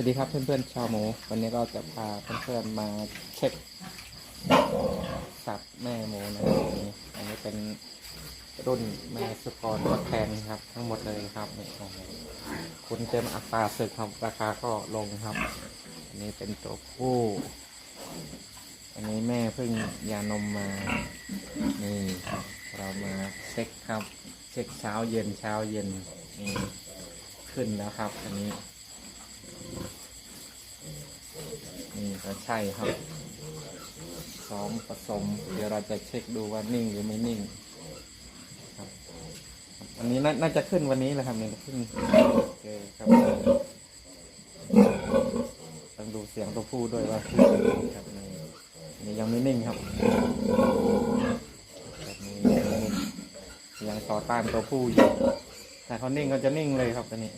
สวัสดีครับเพื่อนๆชาวหมู วันนี้ก็จะพาเพื่อนๆมาเช็คสับแม่หมูนะครับนี่อันนี้เป็นรุ่นแม่สุกรทดแทนครับ ทั้งหมดเลยครับนี่คุณเต็มอัตราศึกครับราคาก็ลงครับ อันนี้เป็นตัวผู้ อันนี้แม่เพิ่งยานมมา นี่เรามาเช็คครับ เช็คเช้าเย็นเช้าเย็นนี่ขึ้นแล้วครับ อันนี้ นี่ก็ใช่ครับซ้อมผสม เดี๋ยวเราจะเช็คดูว่านิ่งหรือไม่นิ่งครับอันนี้น่าจะขึ้นวันนี้แหละครับนี่ขึ้นโอเคครับต้องดูเสียงตัวผู้ด้วยว่าขึ้นครับนี่นยังไม่นิ่งครับแบบนี้ยังต่อต้านตัวผู้อยู่ถ้าเขานิ่งก็จะนิ่งเลยครับตัวนี้